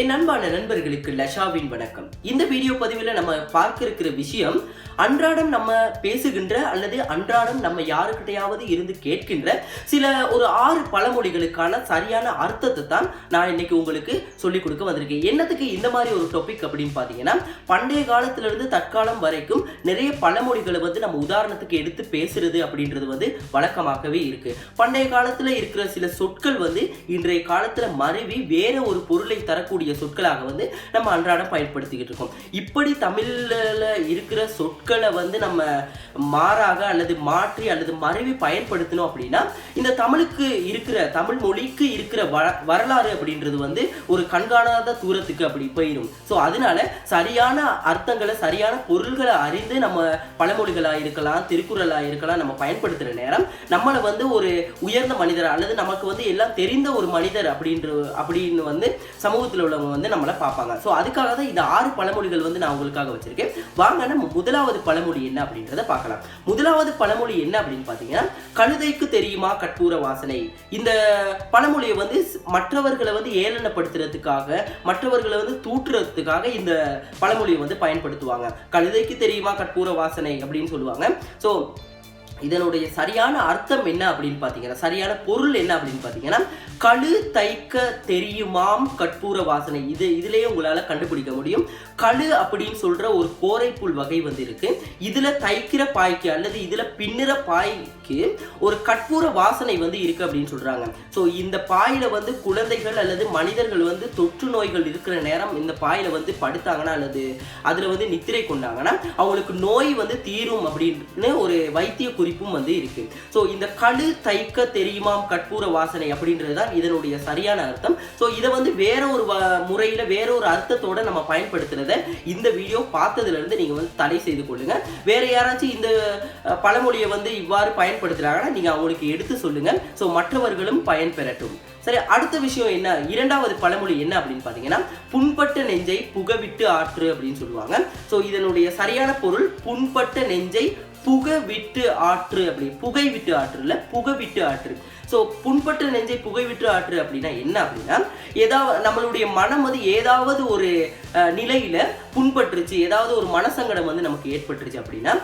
என் அன்பான நண்பர்களுக்கு லஷாவின் வணக்கம். இந்த வீடியோ பதிவில் நம்ம பார்க்க இருக்கிற விஷயம் அன்றாடம் நம்ம பேசுகின்ற அல்லது அன்றாடம் நம்ம யாருக்கிட்டையாவது இருந்து கேட்கின்ற சில ஒரு ஆறு பழமொழிகளுக்கான சரியான அர்த்தத்தை தான் நான் இன்னைக்கு உங்களுக்கு சொல்லிக் கொடுக்க வந்திருக்கேன். என்னத்துக்கு இந்த மாதிரி ஒரு டாபிக் அப்படின்னு பார்த்தீங்கன்னா பண்டைய காலத்துல இருந்து தற்காலம் வரைக்கும் நிறைய பழமொழிகளை வந்து நம்ம உதாரணத்துக்கு எடுத்து பேசுறது அப்படின்றது வந்து வழக்கமாகவே இருக்கு. பண்டைய காலத்துல இருக்கிற சில சொற்கள் வந்து இன்றைய காலத்தில் மறைவி வேற ஒரு பொருளை தரக்கூடிய சொற்களாக வந்து நம்ம அன்றாடம் பயன்படுத்திக்கிட்டு இருக்கோம். இப்படி தமிழ்ல இருக்கிற சொற்களை வந்து நம்ம மாறாக அல்லது மாற்றி அல்லது மறைவி பயன்படுத்தணும் அப்படின்னா இந்த தமிழுக்கு இருக்கிற தமிழ் மொழிக்கு இருக்கிற வ- வரலாறு அப்படின்றது வந்து ஒரு கண்காணாத தூரத்துக்கு அப்படி போயிடும் ஸோ அதனால சரியான அர்த்தங்களை சரியான பொருள்களை அறிந்து நம்ம பழமொழிகளாக இருக்கலாம் திருக்குறளாக இருக்கலாம் நம்ம பயன்படுத்துகிற நேரம் நம்மளை வந்து ஒரு உயர்ந்த மனிதர் அல்லது நமக்கு வந்து எல்லாம் தெரிந்த ஒரு மனிதர் அப்படின்ற அப்படின்னு வந்து சமூகத்தில் உள்ள உள்ளவங்க வந்து நம்மளை பார்ப்பாங்க. ஸோ அதுக்காக தான் இந்த ஆறு பழமொழிகள் வந்து நான் உங்களுக்காக வச்சிருக்கேன். வாங்க நம்ம முதலாவது பழமொழி என்ன அப்படின்றத பார்க்கலாம். முதலாவது பழமொழி என்ன அப்படின்னு பார்த்தீங்கன்னா கழுதைக்கு தெரியுமா கற்பூர வாசனை? இந்த பழமொழியை வந்து மற்றவர்களை வந்து ஏளனப்படுத்துறதுக்காக மற்றவர்களை வந்து தூற்றுறதுக்காக இந்த பழமொழியை வந்து பயன்படுத்துவாங்க. கழுதைக்கு தெரியுமா கற்பூர வாசனை அப்படின்னு சொல்லுவாங்க. ஸோ இதனுடைய சரியான அர்த்தம் என்ன அப்படின்னு பார்த்தீங்கன்னா சரியான பொருள் என்ன அப்படின்னு பார்த்தீங்கன்னா கழு தைக்க தெரியுமாம் கற்பூர வாசனை. இது இதுலயே உங்களால கண்டுபிடிக்க முடியும். கழு அப்படின்னு சொல்ற ஒரு கோரைப்புல் வகை வந்து இருக்கு இதில் தைக்கிற பாய்க்கு அல்லது இதில் பின்னுற பாய்க்கு ஒரு கற்பூர வாசனை வந்து இருக்கு அப்படின்னு சொல்றாங்க. ஸோ இந்த பாயில் வந்து குழந்தைகள் அல்லது மனிதர்கள் வந்து தொற்று நோய்கள் இருக்கிற நேரம் இந்த பாயில வந்து படுத்தாங்கன்னா அல்லது அதில் வந்து நித்திரை கொண்டாங்கன்னா அவங்களுக்கு நோய் வந்து தீரும் அப்படின்னு ஒரு வைத்திய குறிப்பும் வந்து இருக்கு. ஸோ இந்த கழு தைக்க தெரியுமாம் கற்பூர வாசனை அப்படின்றது தான் இதனுடைய சரியான அர்த்தம். ஸோ இதை வந்து வேற ஒரு வ- வேற ஒரு அர்த்தத்தோட நம்ம பயன்படுத்துறத இந்த வீடியோ பார்த்ததுல இருந்து வந்து தடை செய்து கொள்ளுங்க. வேற யாராச்சும் இந்த பழமொழியை வந்து இவ்வாறு பயன்படுத்துறாங்கன்னா நீங்க அவங்களுக்கு எடுத்து சொல்லுங்க. ஸோ மற்றவர்களும் பயன்பெறட்டும். சரி அடுத்த விஷயம் என்ன? இரண்டாவது பழமொழி என்ன அப்படின்னு பார்த்தீங்கன்னா புண்பட்ட நெஞ்சை புகவிட்டு ஆற்று அப்படின்னு சொல்லுவாங்க. ஸோ இதனுடைய சரியான பொருள் புண்பட்ட நெஞ்சை புகை விட்டு ஆற்று அப்படி புகை விட்டு ஆற்று புகை விட்டு ஆற்று. ஸோ புண்பட்ட நெஞ்சை புகை விட்டு ஆற்று அப்படின்னா என்ன அப்படின்னா ஏதாவது நம்மளுடைய மனம் வந்து ஏதாவது ஒரு அஹ், நிலையில புண்பட்டுருச்சு ஏதாவது ஒரு மனசங்கடம் வந்து நமக்கு ஏற்பட்டுருச்சு அப்படின்னா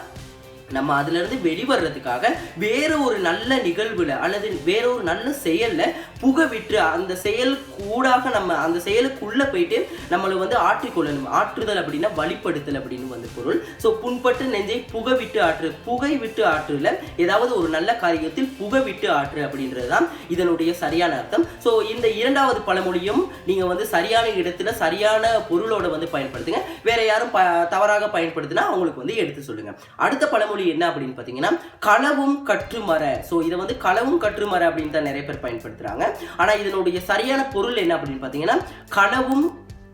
நம்ம அதுல இருந்து வெளிவர்றதுக்காக வேற ஒரு நல்ல நிகழ்வுல அல்லது வேற ஒரு நல்ல செயல்ல புகை விட்டு அந்த செயல் கூடாக நம்ம அந்த செயலுக்குள்ள போயிட்டு நம்மளை வந்து ஆற்றிக்கொள்ளணும் ஆற்றுதல் அப்படின்னா வழிப்படுத்தல் அப்படின்னு வந்து பொருள். ஸோ புண்பட்டு நெஞ்சை புகை விட்டு ஆற்று புகை விட்டு ஆற்றுல ஏதாவது ஒரு நல்ல காரியத்தில் புகை விட்டு ஆற்று அப்படின்றது தான் இதனுடைய சரியான அர்த்தம். ஸோ இந்த இரண்டாவது பழமொழியும் நீங்கள் வந்து சரியான இடத்துல சரியான பொருளோட வந்து பயன்படுத்துங்க. வேற யாரும் ப தவறாக பயன்படுத்தினா அவங்களுக்கு வந்து எடுத்து சொல்லுங்க. அடுத்த பழமொழி என்ன அப்படின்னு பார்த்தீங்கன்னா களவும் கற்றுமர ஸோ இதை வந்து களவும் கற்றுமர அப்படின்னு தான் நிறைய பேர் பயன்படுத்துகிறாங்க ஆனா இதனுடைய சரியான பொருள் என்ன அப்படின்னு பார்த்தீங்கன்னா களவும்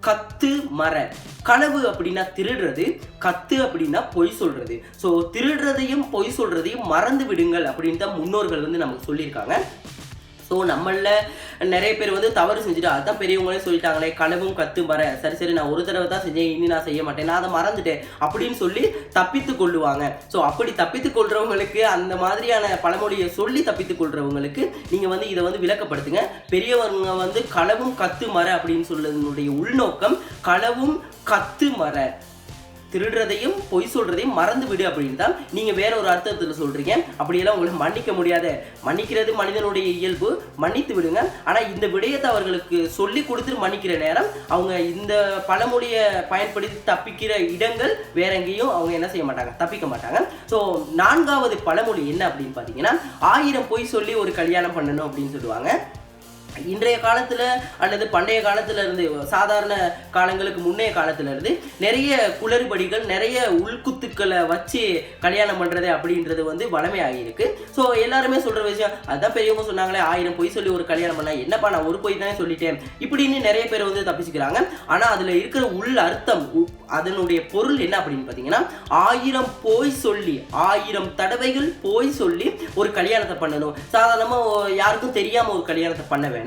கத்து மர. களவு அப்படின்னா திருடுறது கத்து அப்படின்னா பொய் சொல்றது. ஸோ திருடுறதையும் பொய் சொல்றதையும் மறந்து விடுங்கள் அப்படின்னு தான் முன்னோர்கள் வந்து நமக்கு சொல்லியிருக்காங்க. ஸோ நம்மள நிறைய பேர் வந்து தவறு செஞ்சுட்டு அதான் பெரியவங்களே சொல்லிட்டாங்களே களவும் கத்து வர. சரி சரி நான் ஒரு தடவை தான் செஞ்சேன் இனி நான் செய்ய மாட்டேன். நான் அதை மறந்துட்டேன் அப்படின்னு சொல்லி தப்பித்து கொள்ளுவாங்க. ஸோ அப்படி தப்பித்து கொள்றவங்களுக்கு அந்த மாதிரியான பழமொழியை சொல்லி தப்பித்து கொள்றவங்களுக்கு நீங்கள் வந்து இதை வந்து விளக்கப்படுத்துங்க. பெரியவங்க வந்து களவும் கத்து மர அப்படின்னு சொல்லுறதுனுடைய உள்நோக்கம் களவும் கத்து மர திருடுறதையும் பொய் சொல்றதையும் மறந்து விடு அப்படின்னு தான் நீங்க வேற ஒரு அர்த்தத்தில் சொல்றீங்க. அப்படியெல்லாம் உங்களை மன்னிக்க முடியாத. மன்னிக்கிறது மனிதனுடைய இயல்பு. மன்னித்து விடுங்க. ஆனா இந்த விடயத்தை அவர்களுக்கு சொல்லி கொடுத்துட்டு மன்னிக்கிற நேரம் அவங்க இந்த பழமொழியை பயன்படுத்தி தப்பிக்கிற இடங்கள் வேற எங்கேயும் அவங்க என்ன செய்ய மாட்டாங்க? தப்பிக்க மாட்டாங்க. ஸோ நான்காவது பழமொழி என்ன அப்படின்னு பார்த்தீங்கன்னா ஆயிரம் பொய் சொல்லி ஒரு கல்யாணம் பண்ணணும் அப்படின்னு சொல்லுவாங்க. இன்றைய காலத்தில் அல்லது பண்டைய காலத்தில் இருந்து சாதாரண காலங்களுக்கு முன்னைய காலத்துல இருந்து நிறைய குளறுபடிகள் நிறைய உள்குத்துக்களை வச்சு கல்யாணம் பண்ணுறது அப்படின்றது வந்து வளமையாகிருக்கு ஸோ எல்லாருமே சொல்கிற விஷயம் அதான் பெரியவங்க சொன்னாங்களே ஆயிரம் பொய் சொல்லி ஒரு கல்யாணம் பண்ணால் என்னப்பா நான் ஒரு பொய் தானே சொல்லிட்டேன்? இப்படின்னு நிறைய பேர் வந்து தப்பிச்சுக்கிறாங்க. ஆனால் அதில் இருக்கிற உள் அர்த்தம் உ- அதனுடைய பொருள் என்ன அப்படின்னு பார்த்தீங்கன்னா ஆயிரம் போய் சொல்லி ஆயிரம் தடவைகள் போய் சொல்லி ஒரு கல்யாணத்தை பண்ணணும். சாதாரணமாக யாருக்கும் தெரியாமல் ஒரு கல்யாணத்தை பண்ண வேணாம்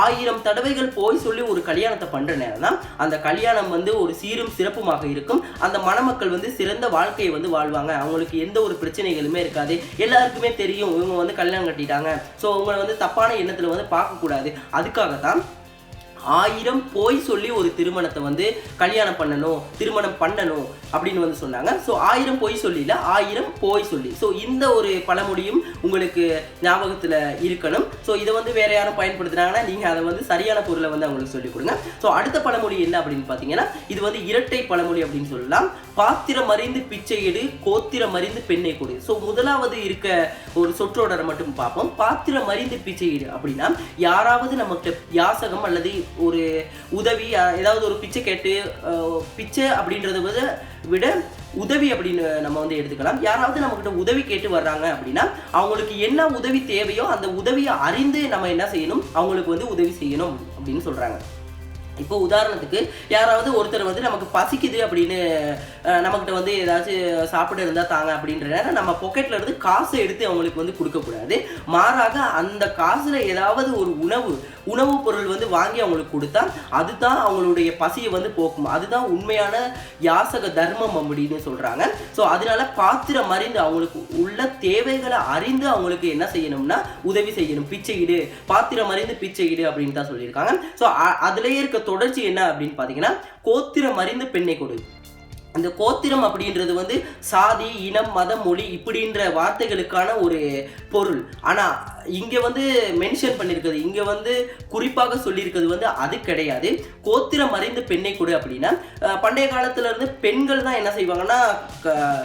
ஆயிரம் தடவைகள் போய் சொல்லி ஒரு கல்யாணத்தை பண்ற நேரம் தான் அந்த கல்யாணம் வந்து ஒரு சீரும் சிறப்புமாக இருக்கும். அந்த மணமக்கள் வந்து சிறந்த வாழ்க்கையை வந்து வாழ்வாங்க. அவங்களுக்கு எந்த ஒரு பிரச்சனைகளுமே இருக்காது. எல்லாருக்குமே தெரியும் இவங்க வந்து கல்யாணம் கட்டிட்டாங்க. ஸோ உங்களை வந்து தப்பான எண்ணத்துல வந்து பார்க்கக்கூடாது. அதுக்காக தான் ஆயிரம் போய் சொல்லி ஒரு திருமணத்தை வந்து கல்யாணம் பண்ணணும் திருமணம் பண்ணணும் அப்படின்னு வந்து சொன்னாங்க. ஸோ ஆயிரம் போய் சொல்லியில் ஆயிரம் போய் சொல்லி. ஸோ இந்த ஒரு பழமொழியும் உங்களுக்கு ஞாபகத்தில் இருக்கணும். ஸோ இதை வந்து வேற யாரும் பயன்படுத்துனாங்கன்னா நீங்கள் அதை வந்து சரியான பொருளை வந்து அவங்களுக்கு சொல்லிக் கொடுங்க. ஸோ அடுத்த பழமொழி என்ன அப்படின்னு பார்த்தீங்கன்னா இது வந்து இரட்டை பழமொழி அப்படின்னு சொல்லலாம். பாத்திரம் அறிந்து பிச்சை எடு கோத்திரம் அறிந்து பெண்ணை கொடு. ஸோ முதலாவது இருக்க ஒரு சொற்றொடரை மட்டும் பார்ப்போம். பாத்திரம் அறிந்து பிச்சை எடு அப்படின்னா யாராவது நமக்கு யாசகம் அல்லது ஒரு உதவி ஏதாவது ஒரு பிச்சை கேட்டு பிச்சை அப்படின்றத விட விட உதவி அப்படின்னு நம்ம வந்து எடுத்துக்கலாம். யாராவது நம்மக்கிட்ட உதவி கேட்டு வர்றாங்க அப்படின்னா அவங்களுக்கு என்ன உதவி தேவையோ அந்த உதவியை அறிந்து நம்ம என்ன செய்யணும்? அவங்களுக்கு வந்து உதவி செய்யணும் அப்படின்னு சொல்கிறாங்க இப்போ உதாரணத்துக்கு யாராவது ஒருத்தர் வந்து நமக்கு பசிக்குது அப்படின்னு நம்மக்கிட்ட வந்து ஏதாச்சும் சாப்பிட இருந்தால் தாங்க அப்படின்ற நேரம் நம்ம பொக்கெட்டில் இருந்து காசை எடுத்து அவங்களுக்கு வந்து கொடுக்கக்கூடாது. மாறாக அந்த காசில் ஏதாவது ஒரு உணவு உணவுப் பொருள் வந்து வாங்கி அவங்களுக்கு கொடுத்தா அதுதான் அவங்களுடைய பசியை வந்து போக்கும். அதுதான் உண்மையான யாசக தர்மம் அப்படின்னு சொல்கிறாங்க ஸோ அதனால பாத்திரம் அறிந்து அவங்களுக்கு உள்ள தேவைகளை அறிந்து அவங்களுக்கு என்ன செய்யணும்னா உதவி செய்யணும். பிச்சை இடு பாத்திரம் அறிந்து பிச்சை இடு அப்படின்னு தான் சொல்லியிருக்காங்க. ஸோ அதுலேயே இருக்க தொடர்ச்சி என்ன அப்படின்னு பார்த்தீங்கன்னா கோத்திரம் அறிந்து பெண்ணை கொடு. அந்த கோத்திரம் அப்படின்றது வந்து சாதி இனம் மதம் மொழி இப்படின்ற வார்த்தைகளுக்கான ஒரு பொருள். ஆனால் இங்கே வந்து மென்ஷன் பண்ணியிருக்கிறது இங்கே வந்து குறிப்பாக சொல்லியிருக்கிறது வந்து அது கிடையாது. கோத்திரம் அறிந்த பெண்ணை கொடு அப்படின்னா பண்டைய காலத்துல இருந்து பெண்கள் தான் என்ன செய்வாங்கன்னா க-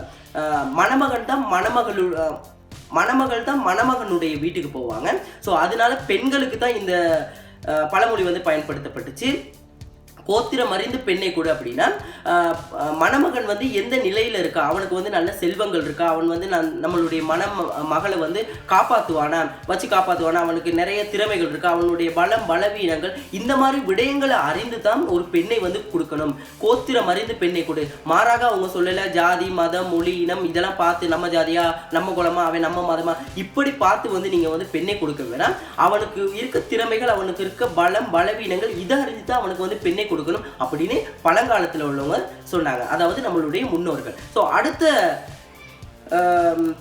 மணமகன் தான் மணமகளு மணமகள் தான் மணமகனுடைய வீட்டுக்கு போவாங்க. ஸோ அதனால பெண்களுக்கு தான் இந்த பழமொழி வந்து பயன்படுத்தப்பட்டுச்சு. கோத்திரம் அறிந்து பெண்ணை கொடு அப்படின்னா மணமகன் வந்து எந்த நிலையில் இருக்கா? அவனுக்கு வந்து நல்ல செல்வங்கள் இருக்கா? அவன் வந்து நான் நம்மளுடைய மனம் மகளை வந்து காப்பாற்றுவானா வச்சு காப்பாற்றுவானா அவனுக்கு நிறைய திறமைகள் இருக்கா? அவனுடைய பலம் பலவீனங்கள் இந்த மாதிரி விடயங்களை அறிந்து தான் ஒரு பெண்ணை வந்து கொடுக்கணும். கோத்திரம் அறிந்து பெண்ணை கொடு. மாறாக அவங்க சொல்லலை ஜாதி மதம் மொழி இனம் இதெல்லாம் பார்த்து நம்ம ஜாதியா நம்ம குலமா அவன் நம்ம மதமா இப்படி பார்த்து வந்து நீங்கள் வந்து பெண்ணை கொடுக்க வேணாம். அவனுக்கு இருக்க திறமைகள் அவனுக்கு இருக்க பலம் பலவீனங்கள் இதை அறிந்து தான் அவனுக்கு வந்து பெண்ணை கொடுக்கணும் அப்படின்னு பழங்காலத்துல உள்ளவங்க சொன்னாங்க. அதாவது நம்மளுடைய முன்னோர்கள். ஸோ அடுத்த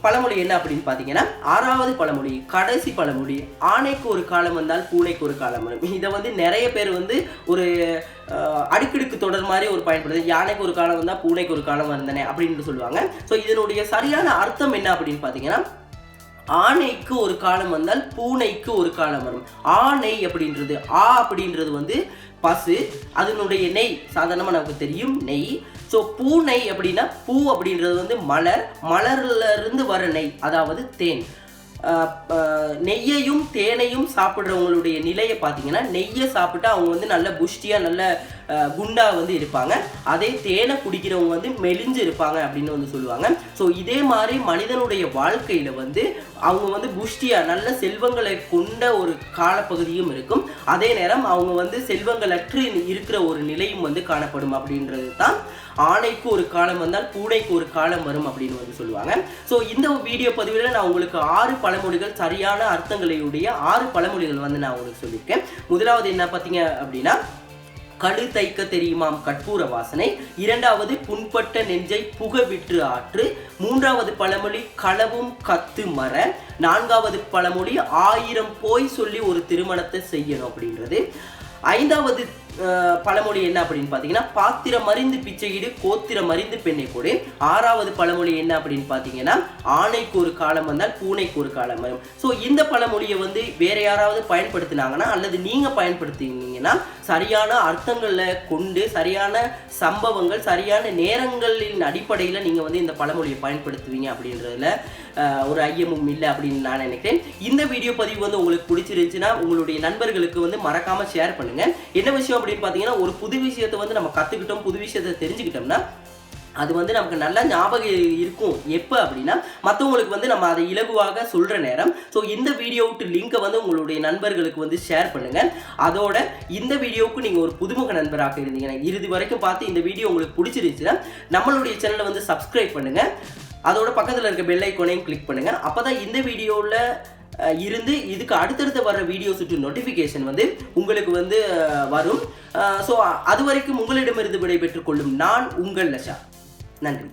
பழமொழி என்ன அப்படின்னு பார்த்தீங்கன்னா ஆறாவது பழமொழி கடைசி பழமொழி ஆணைக்கு ஒரு காலம் வந்தால் பூனைக்கு ஒரு காலம் வரும். இதை வந்து நிறைய பேர் வந்து ஒரு அடுக்கடுக்கு தொடர் மாதிரி ஒரு பயன்படுது. யானைக்கு ஒரு காலம் வந்தால் பூனைக்கு ஒரு காலம் வந்தனே அப்படின்னு சொல்லுவாங்க. ஸோ இதனுடைய சரியான அர்த்தம் என்ன அப்படின்னு பார்த்தீங்கன்னா ஆணைக்கு ஒரு காலம் வந்தால் பூனைக்கு ஒரு காலம் வரும். ஆணை அப்படின்றது ஆ அப்படின்றது வந்து பசு அதனுடைய நெய். சாதாரணமாக நமக்கு தெரியும் நெய். ஸோ பூனை அப்படின்னா பூ அப்படின்றது வந்து மலர். மலர்ல இருந்து வர நெய் அதாவது தேன். நெய்யையும் தேனையும் சாப்பிட்றவங்களுடைய நிலையை பார்த்தீங்கன்னா நெய்யை சாப்பிட்டா அவங்க வந்து நல்ல புஷ்டியாக நல்ல குண்டா வந்து இருப்பாங்க. அதே தேனை குடிக்கிறவங்க வந்து மெலிஞ்சு இருப்பாங்க அப்படின்னு வந்து சொல்லுவாங்க. ஸோ இதே மாதிரி மனிதனுடைய வாழ்க்கையில வந்து அவங்க வந்து புஷ்டியா நல்ல செல்வங்களை கொண்ட ஒரு காலப்பகுதியும் இருக்கும். அதே நேரம் அவங்க வந்து செல்வங்களற்று இருக்கிற ஒரு நிலையும் வந்து காணப்படும் அப்படின்றது தான் ஆணைக்கு ஒரு காலம் வந்தால் பூனைக்கு ஒரு காலம் வரும் அப்படின்னு வந்து சொல்லுவாங்க. ஸோ இந்த வீடியோ பதிவில் நான் உங்களுக்கு ஆறு பழமொழிகள் சரியான அர்த்தங்களையுடைய ஆறு பழமொழிகள் வந்து நான் உங்களுக்கு சொல்லியிருக்கேன். முதலாவது என்ன பார்த்தீங்க அப்படின்னா கழு தைக்க தெரியுமாம் கற்பூர வாசனை. இரண்டாவது புண்பட்ட நெஞ்சை புக விற்று ஆற்று. மூன்றாவது பழமொழி களவும் கத்து மர நான்காவது பழமொழி ஆயிரம் போய் சொல்லி ஒரு திருமணத்தை செய்யணும் அப்படின்றது. ஐந்தாவது பழமொழி என்ன அப்படின்னு பார்த்தீங்கன்னா பாத்திரம் அறிந்து பிச்சையீடு கோத்திரம் அறிந்து பெண்ணை கொடு. ஆறாவது பழமொழி என்ன அப்படின்னு பார்த்தீங்கன்னா ஆணைக்கு ஒரு காலம் வந்தால் பூனைக்கு ஒரு காலம் வரும். ஸோ இந்த பழமொழியை வந்து வேற யாராவது பயன்படுத்தினாங்கன்னா அல்லது நீங்கள் பயன்படுத்தினீங்கன்னா சரியான அர்த்தங்களை கொண்டு சரியான சம்பவங்கள் சரியான நேரங்களின் அடிப்படையில் நீங்கள் வந்து இந்த பழமொழியை பயன்படுத்துவீங்க அப்படின்றதுல ஒரு ஐயமும் இல்லை அப்படின்னு நான் நினைக்கிறேன். இந்த வீடியோ பதிவு வந்து உங்களுக்கு பிடிச்சிருந்துச்சுன்னா உங்களுடைய நண்பர்களுக்கு வந்து மறக்காம ஷேர் பண்ணுங்க. என்ன விஷயம் அப்படின்னு பார்த்தீங்கன்னா ஒரு புது விஷயத்தை வந்து நம்ம கத்துக்கிட்டோம் புது விஷயத்தை தெரிஞ்சுக்கிட்டோம்னா அது வந்து நமக்கு நல்லா ஞாபகம் இருக்கும். எப்போ அப்படின்னா மற்றவங்களுக்கு வந்து நம்ம அதை இலகுவாக சொல்கிற நேரம். ஸோ இந்த வீடியோவுக்கு லிங்கை வந்து உங்களுடைய நண்பர்களுக்கு வந்து ஷேர் பண்ணுங்கள் அதோட இந்த வீடியோவுக்கு நீங்கள் ஒரு புதுமுக நண்பராக இருந்தீங்கன்னா இறுதி வரைக்கும் பார்த்து இந்த வீடியோ உங்களுக்கு பிடிச்சிருந்துச்சுன்னா நம்மளுடைய சேனலை வந்து சப்ஸ்கிரைப் பண்ணுங்கள் அதோட பக்கத்தில் இருக்க பெல் ஐக்கோனையும் கிளிக் பண்ணுங்க. அப்பதான் இந்த வீடியோவில் இருந்து இதுக்கு அடுத்தடுத்து வர வீடியோ சுற்று நோட்டிஃபிகேஷன் வந்து உங்களுக்கு வந்து வரும். ஸோ அது வரைக்கும் உங்களிடமிருந்து விடைபெற்றுக் கொள்ளும் நான் உங்கள் லஷா நன்றி.